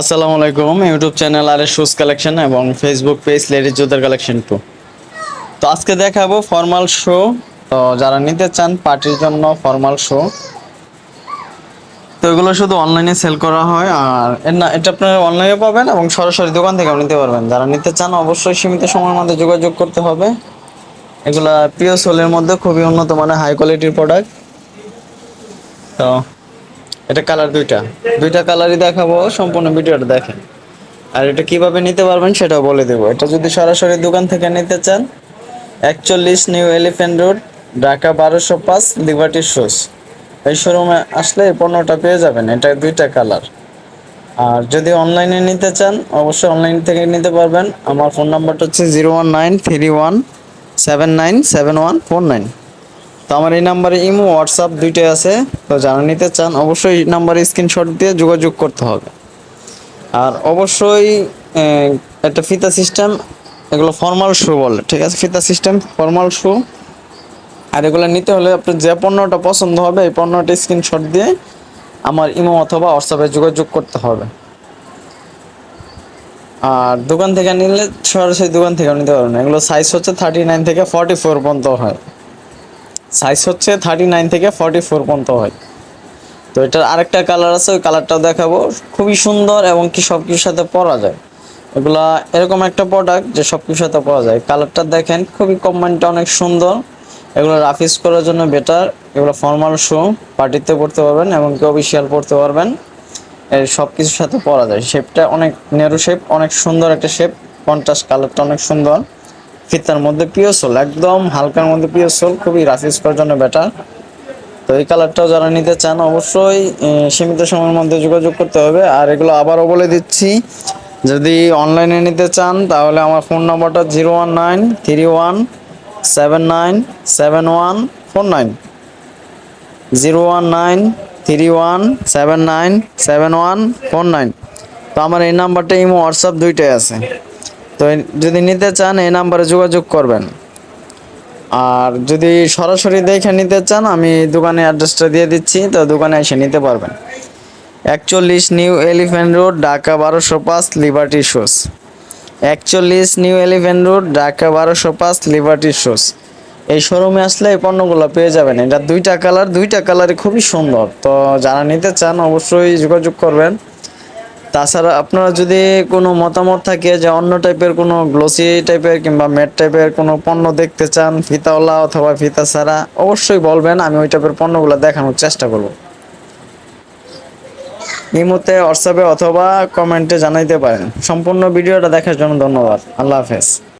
আসসালামু আলাইকুম YouTube channel আর শুজ কালেকশন এবং ফেসবুক পেজ লেডিস জুতার কালেকশন টু তো আজকে দেখাবো ফর্মাল শো তো যারা নিতে চান পার্টির জন্য ফর্মাল শো তো এগুলো শুধু অনলাইনে সেল করা হয় আর না, এটা আপনারা অনলাইনে পাবেন এবং সরাসরি দোকান থেকেও নিতে পারবেন। যারা নিতে চান অবশ্যই সীমিত সময়ের মধ্যে যোগাযোগ করতে হবে। এগুলা প্রিয় সোলের মধ্যে খুবই উন্নত মানের হাই কোয়ালিটির প্রোডাক্ট তো এটা কালার দুইটা। দুইটা কালারই দেখাবো, সম্পূর্ণ ভিডিওটা দেখেন। আর এটা কীভাবে নিতে পারবেন সেটাও বলে দেবো। এটা যদি সরাসরি দোকান থেকে নিতে চান, একচল্লিশ নিউ এলিফ্যান্ট রোড, ঢাকা বারোশো পাঁচ, লিবার্টি শোস। এই শোরুমে আসলে এই পণ্যটা পেয়ে যাবেন, এটা দুইটা কালার। আর যদি অনলাইনে নিতে চান, অবশ্যই অনলাইন থেকে নিতে পারবেন। আমার ফোন নাম্বারটা হচ্ছে zero one nine three one seven nine seven one four nine. আমার এই নাম্বারে ইমো, হোয়াটসঅ্যাপ দুইটাই আছে। তো যারা নিতে চান, অবশ্যই নাম্বারে স্ক্রিনশট দিয়ে যোগাযোগ করতে হবে। আর অবশ্যই একটা ফিতা সিস্টেম, এগুলো ফর্মাল শু বলে, ঠিক আছে? ফিতা সিস্টেম, ফর্মাল শু। আর এগুলো নিতে হলে আপনার যে পণ্যটা পছন্দ হবে, এই পণ্যটা স্ক্রিনশট দিয়ে আমার ইমো অথবা হোয়াটসঅ্যাপে যোগাযোগ করতে হবে। আর দোকান থেকে নিলে সরাসরি দোকান থেকে নিতে পারবেন। এগুলো সাইজ হচ্ছে থার্টি নাইন থেকে ফর্টি ফোর পর্যন্ত হয়। সাইজ হচ্ছে থার্টি নাইন থেকে ফর্টি ফোর পর্যন্ত হয়। তো এটার আরেকটা কালার আছে, ওই কালারটাও দেখাবো। খুবই সুন্দর এবং কি সব কিছুর সাথে পরা যায়। এগুলা এরকম একটা প্রোডাক্ট যে সব কিছুর সাথে পরা যায়। কালারটা দেখেন, খুবই কম্বাইনটা অনেক সুন্দর। এগুলো রাফিস করার জন্য বেটার এগুলো ফর্মাল শু পার্টিতে পড়তে পারবেন এবং কি অফিসিয়াল পড়তে পারবেন। এর সব কিছুর সাথে পরা যায়। শেপটা অনেক নেরু শেপ অনেক সুন্দর একটা শেপ কন্ট্রাস্ট কালারটা অনেক সুন্দর। ফিতার মধ্যে পিওসোল একদম হালকার মধ্যে পিওসোল খুবই রাফিস করার জন্য বেটার তো এই কালারটাও যারা নিতে চান, অবশ্যই সীমিত সময়ের মধ্যে যোগাযোগ করতে হবে। আর এগুলো আবারও বলে দিচ্ছি, যদি অনলাইনে নিতে চান, তাহলে আমার ফোন নাম্বারটা zero one nine three one seven nine seven one four nine zero one nine three one seven nine seven one four nine তো আমার এই নাম্বারটা ইমো হোয়াটসঅ্যাপ দুইটাই আছে। তো যদি নিতে চান, এই নাম্বারে যোগাযোগ করবেন। আর যদি সরাসরি দেখে নিতে চান, আমি দোকানে অ্যাড্রেসটা দিয়ে দিচ্ছি, তো দোকানে এসে নিতে পারবেন। একচল্লিশ নিউ এলিফ্যান্ট রোড, ঢাকা বারোশো পাঁচ, লিবার্টি শোস। একচল্লিশ নিউ এলিফ্যান্ট রোড, ঢাকা বারোশো পাঁচ, লিবার্টি শোস। এই শোরুমে আসলে এই পণ্যগুলো পেয়ে যাবেন। এটা দুইটা কালার, দুইটা কালারই খুবই সুন্দর। তো যারা নিতে চান, অবশ্যই যোগাযোগ করবেন। তাছাড়া আপনারা যদি কোনো মতামত থাকে যে অন্য টাইপের কোনো গ্লোসি টাইপের কিংবা ম্যাট টাইপের কোনো পণ্য দেখতে চান, ফিতাওয়ালা অথবা ফিতা ছাড়া, অবশ্যই বলবেন, আমি ওই টাইপের পণ্যগুলো দেখানোর চেষ্টা করব। মুহূর্তে হোয়াটসঅ্যাপে অথবা কমেন্টে জানাইতে পারেন। সম্পূর্ণ ভিডিওটা দেখার জন্য ধন্যবাদ। আল্লাহ হাফেজ।